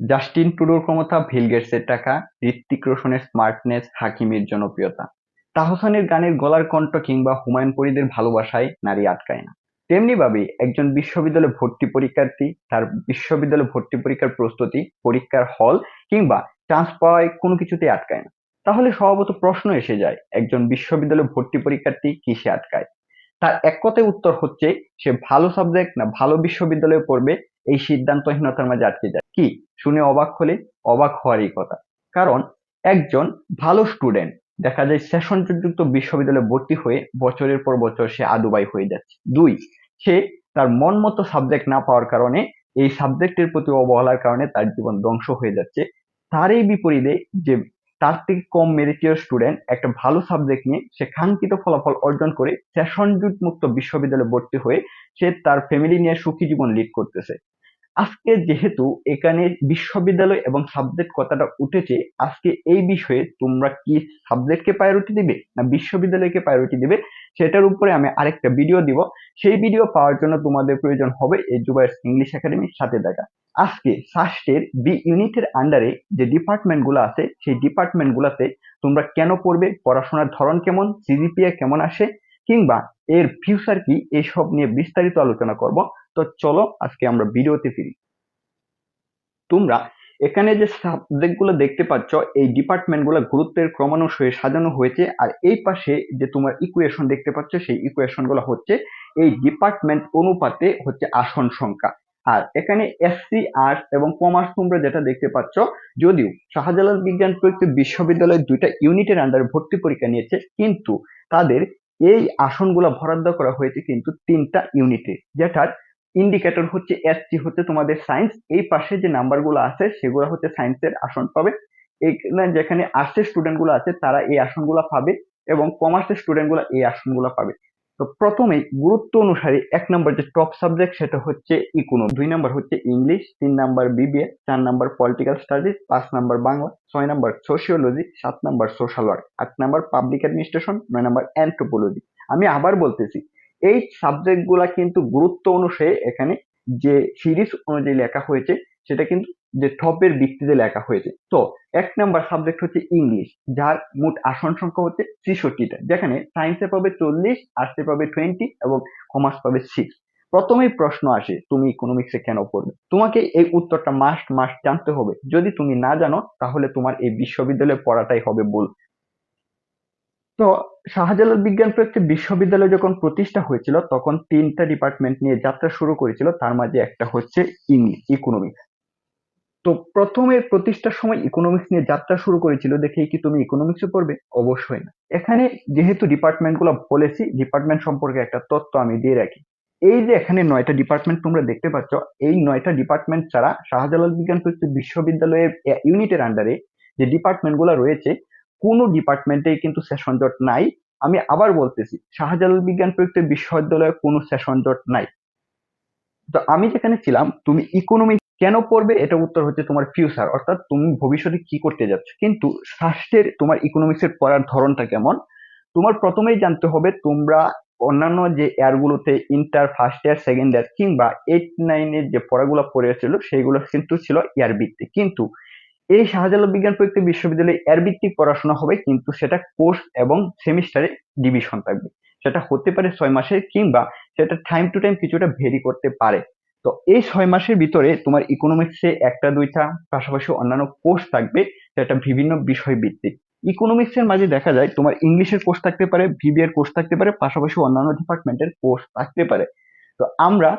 Justin ট্রুডোর ক্ষমতা, বিল গেটসের টাকা, হৃতিক রোশনের স্মার্টনেস, হাকিমের জনপ্রিয়তা। তাহসানের গানের গলার কণ্ঠ কিংবা হুমায়ুন ফরিদের ভালোবাসায় নারী আটকায় না। তেমনিভাবে একজন বিশ্ববিদ্যালয়ে ভর্তি পরীক্ষার্থী তার বিশ্ববিদ্যালয়ে ভর্তি পরীক্ষার প্রস্তুতি, পরীক্ষার হল কিংবা চান্স পাওয়ায় কোনো কিছুতেই আটকায় না। তাহলে স্বভাবত প্রশ্ন এসে যায় একজন বিশ্ববিদ্যালয়ে ভর্তি পরীক্ষার্থী কিসে আটকায়? তার এক কথায় উত্তর হচ্ছে সে ভালো সাবজেক্ট না ভালো বিশ্ববিদ্যালয়ে পড়বে এই সিদ্ধান্তহীনতার মাঝে আটকে যায়। কি? শুনে অবাক হলে অবাক হওয়ারই কথা। কারণ একজন ভালো স্টুডেন্ট দেখা যায় সেশন যুক্ত বিশ্ববিদ্যালয়ে ভর্তি হয়ে বছরের পর বছর সে আদুবাই হয়ে যাচ্ছে। দুই, সে তার মন মতো সাবজেক্ট না পাওয়ার কারণে এই সাবজেক্টের প্রতি অবহেলার কারণে তার জীবন ধ্বংস হয়ে যাচ্ছে। তার এই বিপরীতে যে তার থেকে কম মেরিটিয়ার স্টুডেন্ট একটা ভালো সাবজেক্ট নিয়ে সে কাঙ্ক্ষিত ফলাফল অর্জন করে সেশন মুক্ত বিশ্ববিদ্যালয়ে ভর্তি হয়ে সে তার ফ্যামিলি নিয়ে সুখী জীবন লিড করতেছে। আজকে যেহেতু এখানে বিশ্ববিদ্যালয় এবং সাবজেক্ট কথাটা উঠেছে, আজকে এই বিষয়ে তোমরা কি সাবজেক্টকে প্রায়োরিটি দিবে না বিশ্ববিদ্যালয়কে প্রায়োরিটি দিবে, সেটার উপরে আমি আরেকটা ভিডিও দিব। সেই ভিডিও পাওয়ার জন্য তোমাদের প্রয়োজন হবে এই জুবাইর ইংলিশ একাডেমির সাথে দেখা। আজকে ফার্স্টের বি ইউনিটের আন্ডারে যে ডিপার্টমেন্টগুলো আছে, সেই ডিপার্টমেন্ট গুলাতে তোমরা কেন পড়বে, পড়াশোনার ধরন কেমন সিজিপিএ কেমন আসে, কিংবা এর ফিউচার কি এইসব নিয়ে বিস্তারিত আলোচনা করব। তো চলো আজকে আমরা ভিডিওতে ফিরি। তোমরা এখানে যে সাবজেক্টগুলো দেখতে পাচ্ছ, এই ডিপার্টমেন্টগুলো গুরুত্বের ক্রমানুসারে সাজানো হয়েছে, আর এই পাশে যে তোমার ইকুয়েশন দেখতে পাচ্ছ, সেই ইকুয়েশনগুলো হচ্ছে এই ডিপার্টমেন্ট অনুপাতে হচ্ছে আসন সংখ্যা। আর এখানে এসসি আর্টস এবং কমার্স তোমরা যেটা দেখতে পাচ্ছ, যদিও শাহজালাল বিজ্ঞান প্রযুক্তি বিশ্ববিদ্যালয় দুইটা ইউনিটের আন্ডারে ভর্তি পরীক্ষা নিয়েছে, কিন্তু তাদের এই আসনগুলো বরাদ্দ করা হয়েছে কিন্তু তিনটা ইউনিটে যেটার ইন্ডিকেটর হচ্ছে এসসি হচ্ছে তোমাদের সায়েন্স এই পাশে যে নাম্বারগুলো আছে, সেগুলো হচ্ছে সায়েন্সের আসন পাবে। যেখানে আর্টসের স্টুডেন্টগুলো আছে, তারা এই আসনগুলো পাবে এবং কমার্সের স্টুডেন্টগুলো এই আসনগুলো পাবে। তো প্রথমেই গুরুত্ব অনুসারে এক নম্বর যে টপ সাবজেক্ট সেটা হচ্ছে ইকোনমি দুই নম্বর হচ্ছে ইংলিশ তিন নম্বর বিবিএ চার নম্বর পলিটিক্যাল স্টাডিজ পাঁচ নম্বর বাংলা, ছয় নম্বর সোশিওলজি সাত নম্বর সোশ্যাল ওয়ার্ক আট নম্বর পাবলিক অ্যাডমিনিস্ট্রেশন নয় নম্বর অ্যান্থ্রোপোলজি আমি আবার বলতেছি এই সাবজেক্টগুলা কিন্তু গুরুত্ব অনুসারে এখানে যে সিরিজ অনুযায়ী লেখা হয়েছে, সেটা কিন্তু যে টপের ভিত্তিতে লেখা হয়েছে। তো, এক নাম্বার সাবজেক্ট হচ্ছে ইংলিশ যার মোট আসন সংখ্যা হচ্ছে ত্রিষট্টিটা যেখানে সায়েন্সে পাবে চল্লিশ আর্টসে পাবে টোয়েন্টি এবং কমার্স পাবে সিক্স প্রথমেই প্রশ্ন আসে, তুমি ইকোনমিক্সে কেন পড়বে? তোমাকে এই উত্তরটা মাস্ট মাস্ট জানতে হবে। যদি তুমি না জানো, তাহলে তোমার এই বিশ্ববিদ্যালয়ে পড়াটাই হবে ভুল। তো শাহজালাল বিজ্ঞান প্রযুক্তি বিশ্ববিদ্যালয় যখন প্রতিষ্ঠা হয়েছিল, তখন তিনটা ডিপার্টমেন্ট নিয়ে যাত্রা শুরু করেছিল। তার মাঝে একটা হচ্ছে ইংলিশ ইকোনমিক্স তো প্রথমে প্রতিষ্ঠার সময় ইকোনমিক্স নিয়ে যাত্রা শুরু করেছিল। দেখে কি তুমি ইকোনমিক্সে পড়বে? অবশ্যই না। এখানে যেহেতু ডিপার্টমেন্টগুলো বলেছি ডিপার্টমেন্ট সম্পর্কে একটা তথ্য আমি দিয়ে রাখি। এই যে এখানে নয়টা ডিপার্টমেন্ট তোমরা দেখতে পাচ্ছ, এই নয়টা ডিপার্টমেন্ট ছাড়া শাহজালাল বিজ্ঞান প্রযুক্তি বিশ্ববিদ্যালয়ের ইউনিটের আন্ডারে যে ডিপার্টমেন্টগুলো রয়েছে কোনো ডিপার্টমেন্টে কিন্তু সেশন জট নাই। আমি আবার বলতেছি, শাহজালাল বিজ্ঞান প্রযুক্তি বিশ্ববিদ্যালয়ে কোনো সেশন জট নাই। তো আমি যেখানে ছিলাম, তুমি ইকোনমি কেন পড়বে? এটা উত্তর হচ্ছে তোমার ফিউচার অর্থাৎ তুমি ভবিষ্যতে কি করতে যাচ্ছ। কিন্তু স্বাস্থ্যের, তোমার ইকোনমিক্সের পড়ার ধরনটা কেমন? তোমার প্রথমেই জানতে হবে, তোমরা অন্যান্য যে ইয়ারগুলোতে inter first year second year কিংবা এইট নাইনের যে পড়াগুলো পড়েছিল সেইগুলো কিন্তু ছিল ইয়ার ভিত্তিক। কিন্তু এই শাহজালাল বিজ্ঞান প্রযুক্তি বিশ্ববিদ্যালয়ে এর ভিত্তিক পড়াশোনা হবে, কিন্তু সেটা কোর্স এবং সেমিস্টারে ডিভিশন থাকবে। সেটা হতে পারে ছয় মাসের কিংবা সেটা টাইম টু টাইম কিছুটা ভেরি করতে পারে। তো এই ছয় মাসের ভিতরে তোমার ইকোনমিক্সে একটা, দুইটা, পাশাপাশি অন্যান্য কোর্স থাকবে, সেটা বিভিন্ন বিষয় ভিত্তিক ইকোনমিক্সের মাঝে দেখা যায় তোমার ইংলিশের কোর্স থাকতে পারে ভিবিএর কোর্স থাকতে পারে, পাশাপাশি অন্যান্য ডিপার্টমেন্টের কোর্স থাকতে পারে। তো আমরা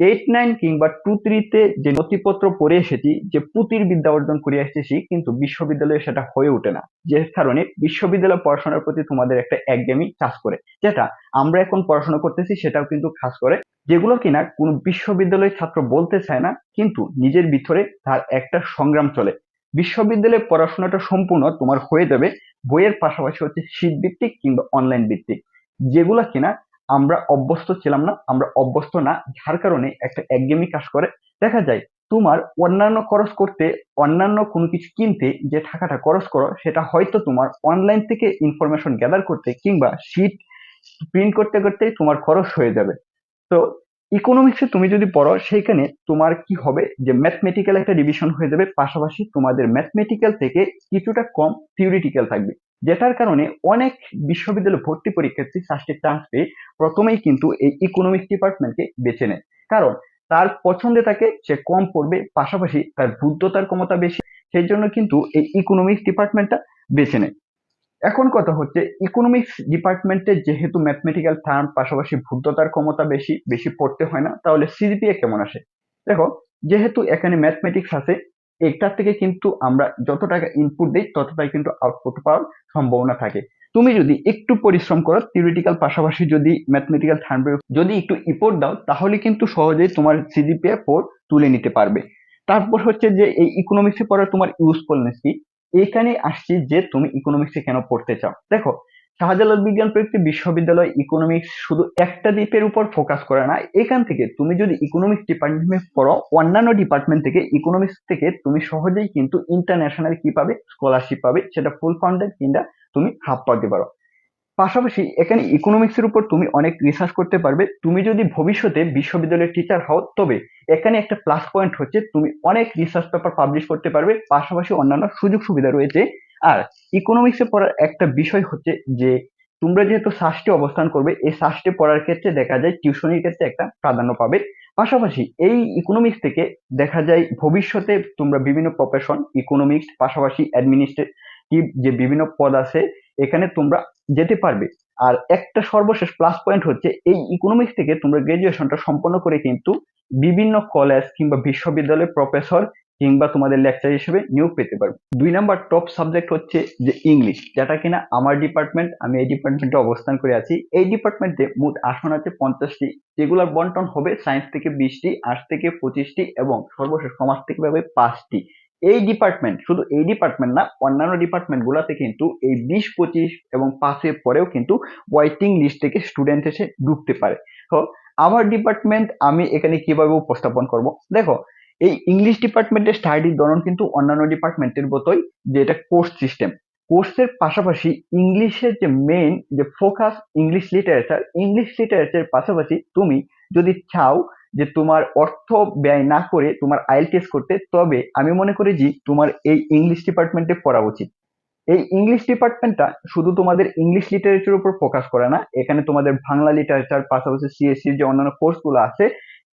এইট নাইন কিংবা টু থ্রিতে যে নথিপত্র পড়ে এসেছি, যে পুঁতির বিদ্যা অর্জন করে এসেছি, কিন্তু বিশ্ববিদ্যালয়ে সেটা হয়ে ওঠে না। যে কারণে বিশ্ববিদ্যালয় পড়াশোনার প্রতি তোমাদের একটা একদমই কাজ করে। যেটা আমরা এখন পড়াশোনা করতেছি, সেটাও কিন্তু কাজ করে। যেগুলো কিনা কোনো বিশ্ববিদ্যালয়ের ছাত্র বলতে চায় না, কিন্তু নিজের ভিতরে তার একটা সংগ্রাম চলে। বিশ্ববিদ্যালয়ে পড়াশোনাটা সম্পূর্ণ তোমার হয়ে যাবে বইয়ের পাশাপাশি হচ্ছে শীত ভিত্তিক কিংবা অনলাইন ভিত্তিক। যেগুলো কিনা আমরা অভ্যস্ত ছিলাম না, আমরা অভ্যস্ত না, যার কারণে একটা একঘেয়েমি কাজ করে। দেখা যায়, তোমার অন্যান্য খরচ করতে, অন্যান্য কোনো কিছু কিনতে যে টাকাটা খরচ করো, সেটা হয়তো তোমার অনলাইন থেকে ইনফরমেশন গ্যাদার করতে কিংবা শীট প্রিন্ট করতে করতেই তোমার খরচ হয়ে যাবে। তো ইকোনমিক্সে তুমি যদি পড়ো, সেইখানে তোমার কি হবে যে ম্যাথমেটিক্যাল একটা ডিভিশন হয়ে যাবে। পাশাপাশি তোমাদের ম্যাথমেটিক্যাল থেকে কিছুটা কম থিওরিটিক্যাল থাকবে। যেটার কারণে অনেক বিশ্ববিদ্যালয় ভর্তি পরীক্ষার্থী ফার্স্টে চান্স পেয়ে প্রথমেই কিন্তু এই ইকোনমিক্স ডিপার্টমেন্টকে বেছে নেয়। কারণ তার পছন্দে থাকে সে কম পড়বে, পাশাপাশি তার বুদ্ধতার ক্ষমতা বেশি, সেই জন্য কিন্তু এই ইকোনমিক্স ডিপার্টমেন্টটা বেছে নেয়। এখন কথা হচ্ছে ইকোনমিক্স ডিপার্টমেন্টে যেহেতু ম্যাথমেটিক্যাল টার্ম পাশাপাশি বুদ্ধতার ক্ষমতা বেশি বেশি পড়তে হয় না, তাহলে সিজিপিএ কেমন আসে? দেখো, যেহেতু এখানে ম্যাথমেটিক্স আছে একটার থেকে কিন্তু আমরা যত টাকা ইনপুট দিই, ততটাই কিন্তু আউটপুট পাওয়ার সম্ভাবনা থাকে। তুমি যদি একটু পরিশ্রম করো থিওরিটিক্যাল পাশাপাশি যদি ম্যাথমেটিক্যাল থার্মে যদি একটু ইপোর্ট দাও, তাহলে কিন্তু সহজেই তোমার সিজিপিএ ফোর তুলে নিতে পারবে। তারপর হচ্ছে যে, এই ইকোনমিক্সে পড়ার তোমার ইউজফুলনেস কি? এখানে আসছি যে, তুমি ইকোনমিক্সে কেন পড়তে চাও? দেখো শাহজালাল বিজ্ঞান প্রযুক্তি বিশ্ববিদ্যালয় ইকোনমিক্স শুধু একটা দ্বীপের উপর ফোকাস করে না, এখান থেকে তুমি যদি ইকোনমিক্স ডিপার্টমেন্ট পড়ো, অন্যান্য ডিপার্টমেন্ট থেকে ইকোনমিক্স থেকে তুমি সহজেই কিন্তু ইন্টারন্যাশনাল কি পাবে? স্কলারশিপ পাবে, সেটা ফুল ফান্ডেড কিংবা তুমি হাফ পাতে পারো। পাশাপাশি এখানে ইকোনমিক্সের উপর তুমি অনেক রিসার্চ করতে পারবে। তুমি যদি ভবিষ্যতে বিশ্ববিদ্যালয়ের টিচার হও, তবে এখানে একটা প্লাস পয়েন্ট হচ্ছে, তুমি অনেক রিসার্চ পেপার পাবলিশ করতে পারবে। পাশাপাশি অন্যান্য সুযোগ সুবিধা রয়েছে আর ইকোনমিক্সে পড়ার একটা বিষয় হচ্ছে যে, তোমরা যেহেতু সাস্টে অবস্থান করবে, এই সাস্টে পড়ার ক্ষেত্রে দেখা যায় টিউশনির ক্ষেত্রে একটা প্রাধান্য পাবে। পাশাপাশি এই ইকোনমিক্স থেকে দেখা যায় ভবিষ্যতে তোমরা বিভিন্ন প্রফেশন ইকোনমিক্স পাশাপাশি অ্যাডমিনিস্ট্রেটিভ যে বিভিন্ন পদ আছে, এখানে তোমরা যেতে পারবে। আর একটা সর্বশেষ প্লাস পয়েন্ট হচ্ছে, এই ইকোনমিক্স থেকে তোমরা গ্রাজুয়েশনটা সম্পন্ন করে কিন্তু বিভিন্ন কলেজ কিংবা বিশ্ববিদ্যালয়ের প্রফেসর কিংবা তোমাদের লেকচার হিসেবে নিয়োগ পেতে পারবে দুই নাম্বার টপ সাবজেক্ট হচ্ছে যে ইংলিশ যেটা কিনা আমার ডিপার্টমেন্ট আমি এই ডিপার্টমেন্টে অবস্থান করে আছি। এই ডিপার্টমেন্টে মোট আসন আছে পঞ্চাশটি। যেগুলোর বন্টন হবে সায়েন্স থেকে বিশটি আর্টস থেকে পঁচিশটি এবং সর্বশেষ সমাজ থেকে পাবে পাঁচটি। এই ডিপার্টমেন্ট শুধু এই ডিপার্টমেন্ট না, অন্যান্য ডিপার্টমেন্ট গুলাতে কিন্তু এই বিশ, পঁচিশ এবং পাঁচের পরেও কিন্তু ওয়াইটিং লিস্ট থেকে স্টুডেন্ট এসে ঢুকতে পারে। তো, আমার ডিপার্টমেন্ট আমি এখানে কীভাবে উপস্থাপন করব? দেখো এই ইংলিশ ডিপার্টমেন্টের স্টাডির ধরন কিন্তু অন্যান্য ডিপার্টমেন্টের মতোই যে এটা কোর্স সিস্টেম কোর্সের পাশাপাশি ইংলিশের যে মেইন যে focus English literature English literature পাশাপাশি তুমি যদি চাও যে তোমার অর্থ ব্যয় না করে তোমার আইল টেস্ট করতে, তবে আমি মনে করি যে তোমার এই ইংলিশ ডিপার্টমেন্টে পড়া উচিত। এই ইংলিশ ডিপার্টমেন্টটা শুধু তোমাদের ইংলিশ লিটারেচার উপর ফোকাস করে না, এখানে তোমাদের বাংলা লিটারেচার পাশাপাশি সিএসসি যে অন্যান্য কোর্সগুলো আছে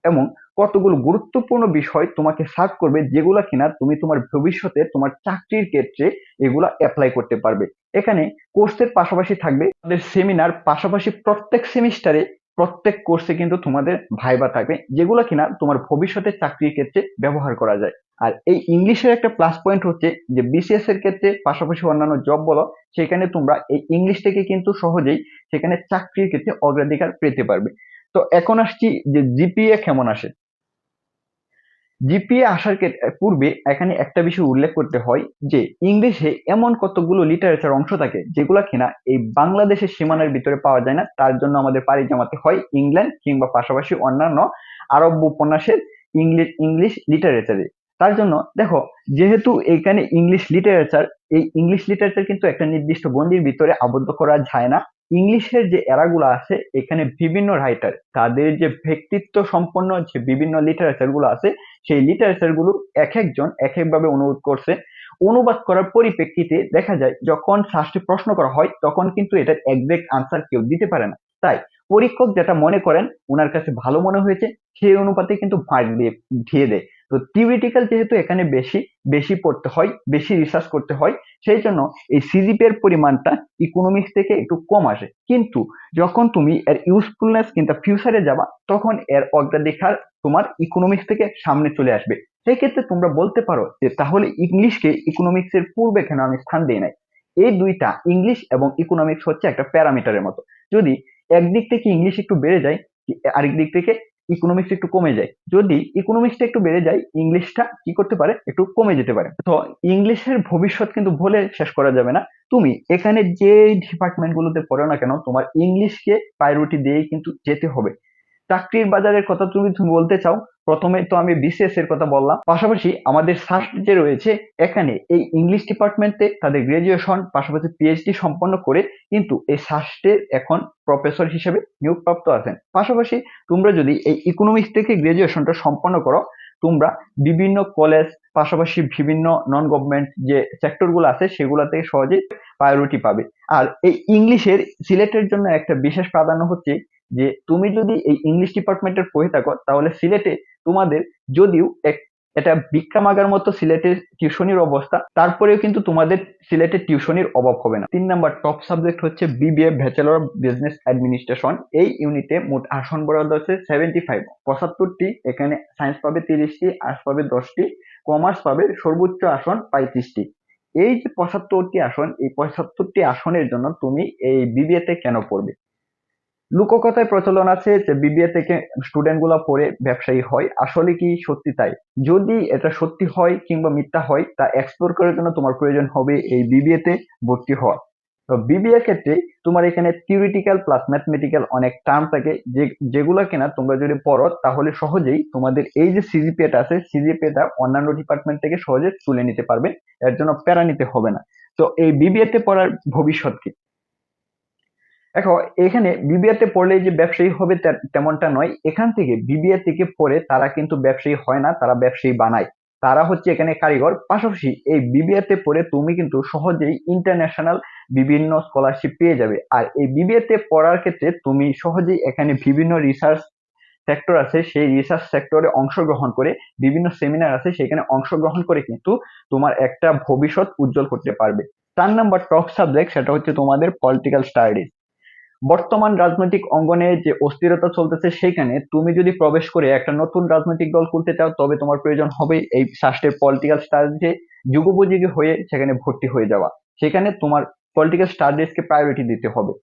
এবং কতগুলো গুরুত্বপূর্ণ বিষয় তোমাকে সার্ভ করবে যেগুলো কিনা তুমি তোমার ভবিষ্যতে তোমার চাকরির ক্ষেত্রে এগুলো অ্যাপ্লাই করতে পারবে। এখানে কোর্সের পাশাপাশি থাকবে তোমাদের সেমিনার পাশাপাশি প্রত্যেক সেমিস্টারে প্রত্যেক কোর্সে কিন্তু তোমাদের ভাইবা থাকবে যেগুলো কিনা তোমার ভবিষ্যতে চাকরির ক্ষেত্রে ব্যবহার করা যায়। আর এই ইংলিশের একটা প্লাস পয়েন্ট হচ্ছে যে বিসিএস এর ক্ষেত্রে পাশাপাশি অন্যান্য জব বলো, সেখানে তোমরা এই ইংলিশ থেকে কিন্তু সহজেই সেখানে চাকরির ক্ষেত্রে অগ্রাধিকার পেতে পারবে। তো এখন আসছি যে জিপিএ কেমন আসে? জিপিএ আসার পূর্বে এখানে একটা বিষয় উল্লেখ করতে হয় যে ইংলিশে এমন কতগুলো লিটারেচার অংশ থাকে যেগুলো কিনা এই বাংলাদেশের সীমানার ভিতরে পাওয়া যায় না। তার জন্য আমাদের পাড়ি জমাতে হয় ইংল্যান্ড কিংবা পাশাপাশি অন্যান্য আরব উপন্যাসের ইংলিশ ইংলিশ লিটারেচারে তার জন্য দেখো, যেহেতু এখানে ইংলিশ লিটারেচার এই ইংলিশ লিটারেচার কিন্তু একটা নির্দিষ্ট গণ্ডির ভিতরে আবদ্ধ করা যায় না। ইংলিশের যে এরাগুলো আছে, এখানে বিভিন্ন রাইটার তাদের যে ব্যক্তিত্ব সম্পন্ন যে বিভিন্ন লিটারেচারগুলো আছে, সেই লিটারেচারগুলো এক একজন এক একভাবে অনুবাদ করছে। অনুবাদ করার পরিপ্রেক্ষিতে দেখা যায়, যখন শাস্তি প্রশ্ন করা হয়, তখন কিন্তু এটার একজ্যাক্ট আনসার কেউ দিতে পারে না। তাই পরীক্ষক যেটা মনে করেন ওনার কাছে ভালো মনে হয়েছে, সেই অনুপাতে কিন্তু মার্ক দিয়ে দিয়ে দেয়। তো থিওরিটিক্যাল যেহেতু এখানে বেশি বেশি পড়তে হয়, বেশি রিসার্চ করতে হয়, সেই জন্য এই সিজিপি এর পরিমাণটা ইকোনমিক্স থেকে একটু কম আসে। কিন্তু যখন তুমি এর ইউজফুলনেস কিন্তু ফিউচারে যাবা, তখন এর অগ্রাধিকার তোমার ইকোনমিক্স থেকে সামনে চলে আসবে। সেই ক্ষেত্রে তোমরা বলতে পারো যে তাহলে ইংলিশকে ইকোনমিক্স এর পূর্বে কেন আমি স্থান দিই নাই? এই দুইটা ইংলিশ এবং ইকোনমিক্স হচ্ছে একটা প্যারামিটারের মতো। যদি একদিক থেকে ইংলিশ একটু বেড়ে যায় আরেক দিক থেকে ইকোনমিক্স একটু কমে যায়। যদি ইকোনমিক্সটা একটু বেড়ে যায় ইংলিশটা কি করতে পারে? একটু কমে যেতে পারে। তো ইংলিশের ভবিষ্যৎ কিন্তু ভুলে শেষ করা যাবে না। তুমি এখানে যে ডিপার্টমেন্ট গুলোতে পড়ো না কেন, তোমার ইংলিশকে প্রায়োরিটি দিয়ে কিন্তু যেতে হবে। চাকরির বাজারের কথা তুমি বলতে চাও, প্রথমে তো আমি বিসিএস এর কথা বললাম। পাশাপাশি আমাদের সাস্ট যে রয়েছে, এখানে এই ইংলিশ ডিপার্টমেন্টে তাদের গ্রাজুয়েশন পাশাপাশি পিএইচডি সম্পন্ন করে কিন্তু এই সাস্টের এখন প্রফেসর হিসেবে নিয়োগপ্রাপ্ত আছেন। পাশাপাশি তোমরা যদি এই ইকোনমিক্স থেকে গ্রাজুয়েশনটা সম্পন্ন করো, তোমরা বিভিন্ন কলেজ পাশাপাশি বিভিন্ন নন গভর্নমেন্ট যে সেক্টরগুলো আছে, সেগুলো থেকে সহজেই প্রায়োরিটি পাবে। আর এই ইংলিশের সিলেটের জন্য একটা বিশেষ প্রাধান্য হচ্ছে যে তুমি যদি এই ইংলিশ ডিপার্টমেন্টের পড়ে থাকো, তাহলে সিলেটে তোমাদের যদিও এটা বিক্রামাগার মতো সিলেটের টিউশনির অবস্থা, তারপরেও কিন্তু তোমাদের সিলেটের টিউশনির অভাব হবে না। তিন নাম্বার টপ সাবজেক্ট হচ্ছে BBA bachelor of business administration এই ইউনিটে মোট আসন বরাদ্দ আছে সেভেন্টি ফাইভ পঁচাত্তরটি, এখানে সায়েন্স পাবে তিরিশটি আর্টস পাবে দশটি কমার্স পাবে সর্বোচ্চ আসন পঁয়ত্রিশটি। এই যে পঁচাত্তরটি আসন, এই পঁচাত্তরটি আসনের জন্য তুমি এই বিবিএ তে কেন পড়বে? লোককথায় প্রচলন আছে যে বিবিএ থেকে স্টুডেন্টগুলা পড়ে ব্যবসায়ী হয়। আসলে কি সত্যি তাই? যদি এটা সত্যি হয় কিংবা মিথ্যা হয়, তা এক্সপ্লোর করার জন্য তোমার প্রয়োজন হবে এই বিবিএ তে ভর্তি হওয়া। তো বিবিএ ক্ষেত্রে তোমার এখানে থিওরিটিক্যাল প্লাস ম্যাথমেটিক্যাল অনেক টার্ম থাকে যে, যেগুলো কিনা তোমরা যদি পড়ো, তাহলে সহজেই তোমাদের এই যে সিজিপিএটা আছে সিজিপিএটা অন্যান্য ডিপার্টমেন্ট থেকে সহজে তুলে নিতে পারবে। এর জন্য প্যারা নিতে হবে না। তো এই বিবিএ তে পড়ার ভবিষ্যৎ কি? দেখো, এখানে বিবিএ তে পড়লে যে ব্যবসায়ী হবে তেমনটা নয়। এখান থেকে বিবিএ থেকে পড়ে তারা কিন্তু ব্যবসায়ী হয় না, তারা ব্যবসায়ী বানায়। তারা হচ্ছে এখানে কারিগর। পাশাপাশি এই বিবিএ তে পড়ে তুমি কিন্তু সহজেই ইন্টারন্যাশনাল বিভিন্ন স্কলারশিপ পেয়ে যাবে। আর এই বিবিএ তে পড়ার ক্ষেত্রে তুমি সহজেই এখানে বিভিন্ন রিসার্চ সেক্টর আছে, সেই রিসার্চ সেক্টরে অংশগ্রহণ করে বিভিন্ন সেমিনার আছে, সেখানে অংশগ্রহণ করে কিন্তু তোমার একটা ভবিষ্যৎ উজ্জ্বল করতে পারবে। চার নাম্বার টপ সাবজেক্ট সেটা হচ্ছে তোমাদের পলিটিক্যাল স্টাডিজ বর্তমান রাজনৈতিক অঙ্গনে যে অস্থিরতা চলতেছে সেখানে তুমি যদি প্রবেশ করে একটা নতুন রাজনৈতিক দল খুলতে চাও, তবে তোমার প্রয়োজন হবে এই শাস্ত্রের পলিটিক্যাল স্টাডিজে যুগোপযোগী হয়ে সেখানে ভর্তি হয়ে যাওয়া। সেখানে তোমার পলিটিক্যাল স্টাডিজকে প্রায়োরিটি দিতে হবে।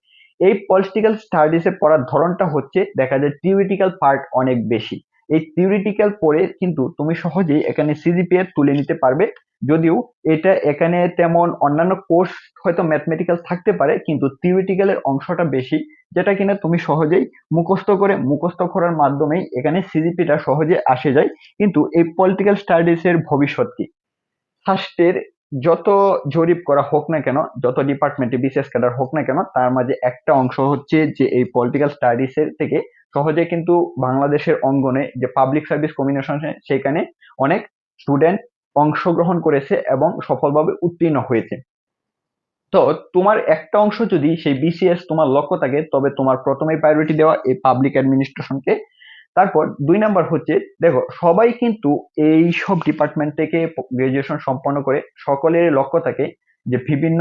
এই পলিটিক্যাল স্টাডিজে পড়ার ধরনটা হচ্ছে দেখা যায় থিওরিটিক্যাল পার্ট অনেক বেশি। এই থিওরিটিক্যাল পড়ে কিন্তু তুমি সহজেই এখানে সিজিপিএ তুলে নিতে পারবে। যদিও এটা এখানে তেমন অন্যান্য কোর্স হয়তো ম্যাথমেটিক্যাল থাকতে পারে, কিন্তু থিওরিটিক্যালের অংশটা বেশি, যেটা কিনা তুমি সহজেই মুখস্থ করে মুখস্থ করার মাধ্যমেই এখানে সিজিপিটা সহজে আসে যায়। কিন্তু এই পলিটিক্যাল স্টাডিজ এর ভবিষ্যৎ কি? ফার্স্টের যত জরিপ করা হোক না কেন, যত ডিপার্টমেন্টে বিশেষ ক্যাডার হোক না কেন, তার মাঝে একটা অংশ হচ্ছে যে এই পলিটিক্যাল স্টাডিজ এর থেকে সহজে কিন্তু বাংলাদেশের অঙ্গনে যে পাবলিক সার্ভিস কমিউনিকেশন সেখানে অনেক স্টুডেন্ট অংশগ্রহণ করেছে এবং সফলভাবে উত্তীর্ণ হয়েছে। তো তোমার একটা অংশ যদি সেই বিসিএস তোমার লক্ষ্য থাকে, তবে তোমার প্রথমেই প্রায়োরিটি দেওয়া এই পাবলিক অ্যাডমিনিস্ট্রেশনকে তারপর দুই নাম্বার হচ্ছে, দেখো, সবাই কিন্তু এই সব ডিপার্টমেন্ট থেকে গ্রাজুয়েশন সম্পন্ন করে সকলের লক্ষ্য থাকে যে বিভিন্ন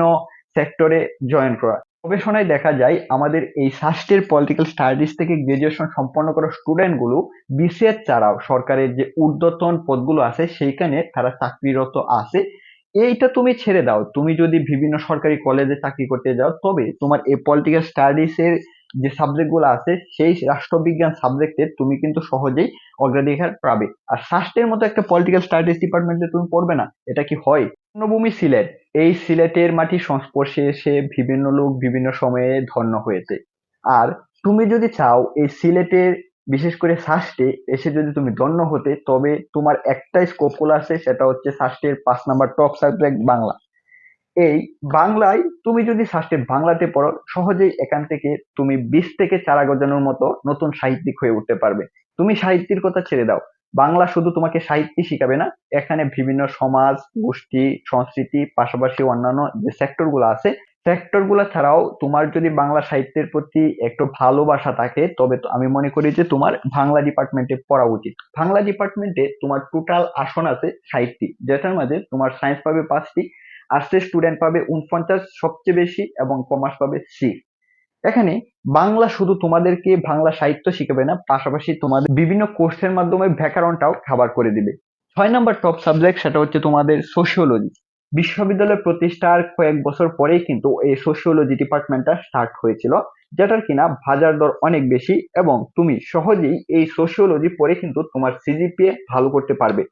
সেক্টরে জয়েন করা। গবেষণায় দেখা যায়, আমাদের এই সাস্টের পলিটিক্যাল স্টাডিজ থেকে গ্রাজুয়েশন সম্পন্ন করা স্টুডেন্টগুলো বিসিএস ছাড়াও সরকারের যে ঊর্ধ্বতন পদগুলো আছে, সেইখানে তারা চাকরিরত আছে। এইটা তুমি ছেড়ে দাও। তুমি যদি বিভিন্ন সরকারি কলেজে চাকরি করতে যাও, তবে তোমার এই পলিটিক্যাল স্টাডিজ এর যে সাবজেক্টগুলো আছে, সেই রাষ্ট্রবিজ্ঞান সাবজেক্টে তুমি কিন্তু সহজেই অগ্রাধিকার পাবে। আর শাস্ত্রের মতো একটা পলিটিক্যাল স্টাডিজ ডিপার্টমেন্টে তুমি পড়বে না। এটা কি হয়? পূর্ণভূমি সিলেট। এই সিলেটের মাটি সংস্পর্শে এসে বিভিন্ন লোক বিভিন্ন সময়ে ধন্য হয়েছে। আর তুমি যদি চাও এই সিলেটের বিশেষ করে সাস্টে এসে যদি তুমি ধন্য হতে, তবে তোমার একটাই স্কোপ আছে, সেটা হচ্ছে সাস্টের পাঁচ নাম্বার টপ সাবজেক্ট বাংলা। এই বাংলায় তুমি যদি সাস্টে বাংলাতে পড়ো, সহজেই এখান থেকে তুমি বিশ থেকে চারা গজানোর মতো নতুন সাহিত্যিক হয়ে উঠতে পারবে। তুমি সাহিত্যের কথা ছেড়ে দাও। বাংলা শুধু তোমাকে সাহিত্য শিখাবে না, এখানে বিভিন্ন সমাজ, গোষ্ঠী, সংস্কৃতি, পাশাপাশি অন্যান্য যে সেক্টরগুলো আছে সেক্টরগুলো ছাড়াও তোমার যদি বাংলা সাহিত্যের প্রতি একটু ভালোবাসা থাকে, তবে আমি মনে করি যে তোমার বাংলা ডিপার্টমেন্টে পড়া উচিত। বাংলা ডিপার্টমেন্টে তোমার টোটাল আসন আছে ষাটটি যেটার মাঝে তোমার সায়েন্স পাবে পাঁচটি আর্টসের স্টুডেন্ট পাবে উনপঞ্চাশ সবচেয়ে বেশি এবং কমার্স পাবে সি এখানে বাংলা শুধু তোমাদেরকে বাংলা সাহিত্য শিখাবে না, পাশাপাশি তোমাদের বিভিন্ন কোর্সের মাধ্যমে ব্যাকরণটাও খাবার করে দিবে। ছয় নম্বর টপ সাবজেক্ট সেটা হচ্ছে তোমাদের সোশিওলজি বিশ্ববিদ্যালয় প্রতিষ্ঠার কয়েক বছর পরেই কিন্তু এই সোশিওলজি ডিপার্টমেন্টটা স্টার্ট হয়েছিল, যেটার কিনা বাজার দর অনেক বেশি এবং তুমি সহজেই এই সোশিওলজি পড়ে কিন্তু তোমার সিজিপিএ ভালো করতে পারবে।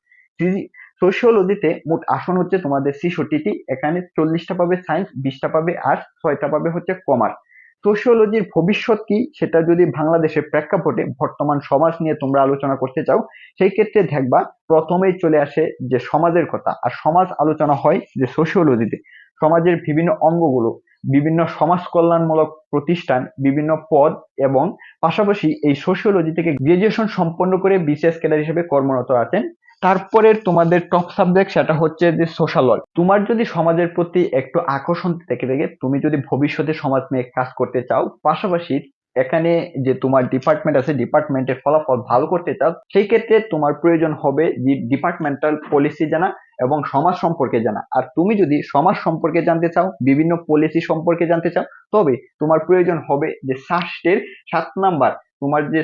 সোশিওলজিতে মোট আসন হচ্ছে তোমাদের ছেষট্টিটি, এখানে চল্লিশটা পাবে সায়েন্স বিশটা পাবে আর্টস ছয়টা পাবে হচ্ছে কমার্স সোশিওলজির ভবিষ্যৎ কি? সেটা যদি বাংলাদেশের প্রেক্ষাপটে বর্তমান সমাজ নিয়ে তোমরা আলোচনা করতে চাও, সেই ক্ষেত্রে দেখবা প্রথমেই চলে আসে যে সমাজের কথা। আর সমাজ আলোচনা হয় যে সোশিওলজিতে সমাজের বিভিন্ন অঙ্গগুলো, বিভিন্ন সমাজ কল্যাণমূলক প্রতিষ্ঠান, বিভিন্ন পদ এবং পাশাপাশি এই সোশিওলজি থেকে গ্রাজুয়েশন সম্পন্ন করে বিসিএস ক্যাডার হিসেবে কর্মরত আছেন তারপরে তোমাদের টপ সাবজেক্ট সেটা হচ্ছে যে সোশ্যাল ওয়ার্ক তোমার যদি সমাজের প্রতি একটু আকর্ষণ থেকে থাকে তুমি যদি ভবিষ্যতে সমাজ নিয়ে কাজ করতে চাও, পাশাপাশি এখানে যে তোমার ডিপার্টমেন্ট আছে ডিপার্টমেন্টের ফলাফল ভালো করতে চাও, সেই ক্ষেত্রে তোমার প্রয়োজন হবে যে ডিপার্টমেন্টাল পলিসি জানা এবং সমাজ সম্পর্কে জানা। আর তুমি যদি সমাজ সম্পর্কে জানতে চাও, বিভিন্ন পলিসি সম্পর্কে জানতে চাও, তবে তোমার প্রয়োজন হবে যে সাস্টের সাত নাম্বার। তোমার যে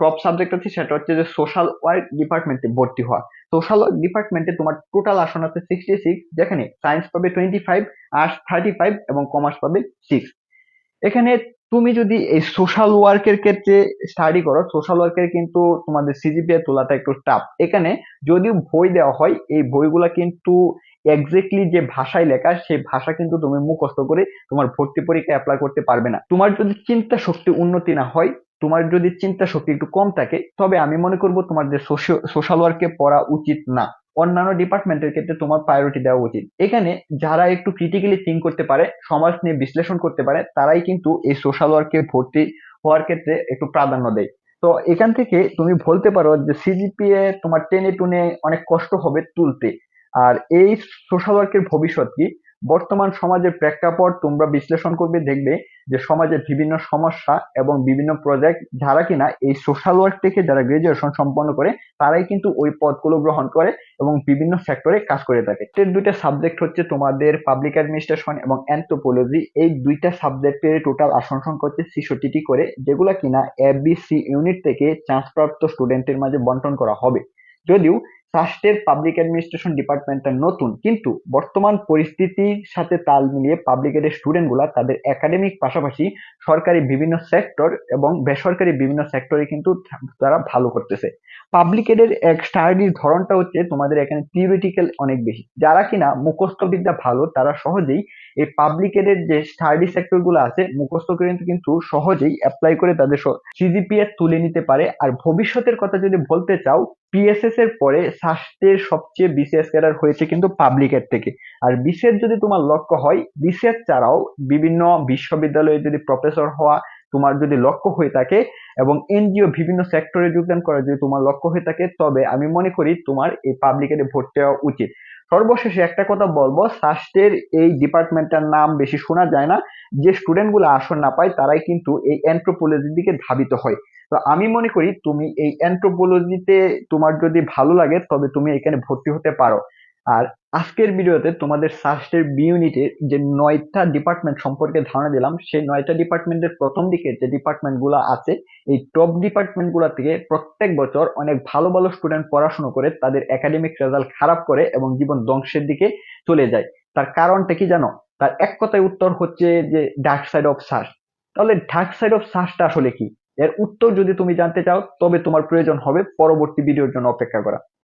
টপ সাবজেক্ট আছে সেটা হচ্ছে যে সোশ্যাল ওয়ার্ক ডিপার্টমেন্টে ভর্তি হওয়া। সোশ্যাল ওয়ার্ক ডিপার্টমেন্টে তোমার টোটাল আসন আছে সিক্সটি সিক্স যেখানে সায়েন্স পাবে twenty five arts thirty five এবং কমার্স পাবে সিক্স এখানে তুমি যদি এই সোশ্যাল ওয়ার্কের ক্ষেত্রে স্টাডি করো সোশ্যাল ওয়ার্কের কিন্তু তোমাদের সিজিপিএ তোলাটা একটু টাফ এখানে যদিও বই দেওয়া হয়, এই বইগুলা কিন্তু এক্স্যাক্টলি যে ভাষায় লেখা, সেই ভাষা কিন্তু তুমি মুখস্থ করে তোমার ভর্তি পরীক্ষা অ্যাপ্লাই করতে পারবে না। তোমার যদি চিন্তা শক্তি উন্নতি না হয় তোমার যদি চিন্তা শক্তি একটু কম থাকে, তবে আমি মনে করব যে সোশ্যাল ওয়ার্কে পড়া উচিত না। অন্যান্য ডিপার্টমেন্টের ক্ষেত্রে তোমার প্রায়োরিটি দেওয়া উচিত। এখানে যারা একটু ক্রিটিক্যালি থিঙ্ক করতে পারে, সমাজ নিয়ে বিশ্লেষণ করতে পারে, তারাই কিন্তু এই সোশ্যাল ওয়ার্কে ভর্তি হওয়ার ক্ষেত্রে একটু প্রাধান্য দেয়। তো এখান থেকে তুমি বলতে পারো যে সিজিপিএ তোমার টেনে টুনে অনেক কষ্ট হবে তুলতে। আর এই সোশ্যাল ওয়ার্কের ভবিষ্যৎ কি? বর্তমান সমাজের প্রেক্ষাপট তোমরা বিশ্লেষণ করবে, দেখবে যে সমাজের বিভিন্ন সমস্যা এবং বিভিন্ন প্রজেক্ট যারা কিনা এই সোশ্যাল ওয়ার্ক থেকে যারা গ্রাজুয়েশন সম্পন্ন করে, তারাই কিন্তু ওই পদগুলো গ্রহণ করে এবং বিভিন্ন সেক্টরে কাজ করে থাকে। এর দুইটা সাবজেক্ট হচ্ছে তোমাদের পাবলিক অ্যাডমিনিস্ট্রেশন এবং অ্যান্থ্রোপোলজি এই দুইটা সাবজেক্টের টোটাল আসন সংখ্যা হচ্ছে ছিষট্টিটি করে, যেগুলো কিনা এবিসি ইউনিট থেকে চান্সপ্রাপ্ত স্টুডেন্টের মাঝে বন্টন করা হবে। যদিও ফার্স্টের পাবলিক অ্যাডমিনিস্ট্রেশন ডিপার্টমেন্টটা নতুন, কিন্তু বর্তমান পরিস্থিতির সাথে তাল মিলিয়ে পাবলিক এডের স্টুডেন্টগুলা তাদের একাডেমিক পাশাপাশি সরকারি বিভিন্ন সেক্টর এবং বেসরকারি বিভিন্ন সেক্টরে কিন্তু তারা ভালো করতেছে। পাবলিক এডের এক স্টাডির ধরনটা হচ্ছে তোমাদের এখানে থিওরিটিক্যাল অনেক বেশি। যারা কিনা মুখস্থ বিদ্যা ভালো, তারা সহজেই এই পাবলিক এডের যে সেক্টরগুলো আছে, মুখস্থ করে কিন্তু সহজেই অ্যাপ্লাই করে তাদের সিজিপিএ তুলে নিতে পারে। আর ভবিষ্যতের কথা যদি বলতে চাও পিএসএস এর পরে স্বাস্থ্যের সবচেয়ে বিসিএস ক্যাডার হয়েছে কিন্তু পাবলিকের থেকে। আর বিসিএস যদি তোমার লক্ষ্য হয় বিসিএস ছাড়াও বিভিন্ন বিশ্ববিদ্যালয়ে যদি প্রফেসর হওয়া তোমার যদি লক্ষ্য হয়ে থাকে এবং এনজিও বিভিন্ন সেক্টরে যোগদান করা যদি তোমার লক্ষ্য হয়ে থাকে, তবে আমি মনে করি তোমার এই পাবলিকের ভর্তি হওয়া উচিত। সর্বশেষে একটা কথা বলব, স্বাস্থ্যের এই ডিপার্টমেন্টটার নাম বেশি শোনা যায় না। যে স্টুডেন্টগুলো আসন না পায়, তারাই কিন্তু এই অ্যান্থ্রোপোলজির দিকে ধাবিত হয়। তো আমি মনে করি, তুমি এই অ্যান্থ্রোপোলজিতে তোমার যদি ভালো লাগে, তবে তুমি এখানে ভর্তি হতে পারো। আর আজকের ভিডিওতে তোমাদের সাস্টের বি ইউনিটের যে নয়টা ডিপার্টমেন্ট সম্পর্কে ধারণা দিলাম, সেই নয়টা ডিপার্টমেন্টের প্রথম দিকে যে ডিপার্টমেন্টগুলো আছে, এই টপ ডিপার্টমেন্টগুলো থেকে প্রত্যেক বছর অনেক ভালো ভালো স্টুডেন্ট পড়াশোনা করে তাদের একাডেমিক রেজাল্ট খারাপ করে এবং জীবন ধ্বংসের দিকে চলে যায়। তার কারণটা কি জানো? তার এক কথায় উত্তর হচ্ছে যে ডার্ক সাইড অফ সাস তাহলে ডার্ক সাইড অফ সাসটা আসলে কি? এর উত্তর যদি তুমি জানতে চাও, তবে তোমার প্রয়োজন হবে পরবর্তী ভিডিওর জন্য অপেক্ষা করা।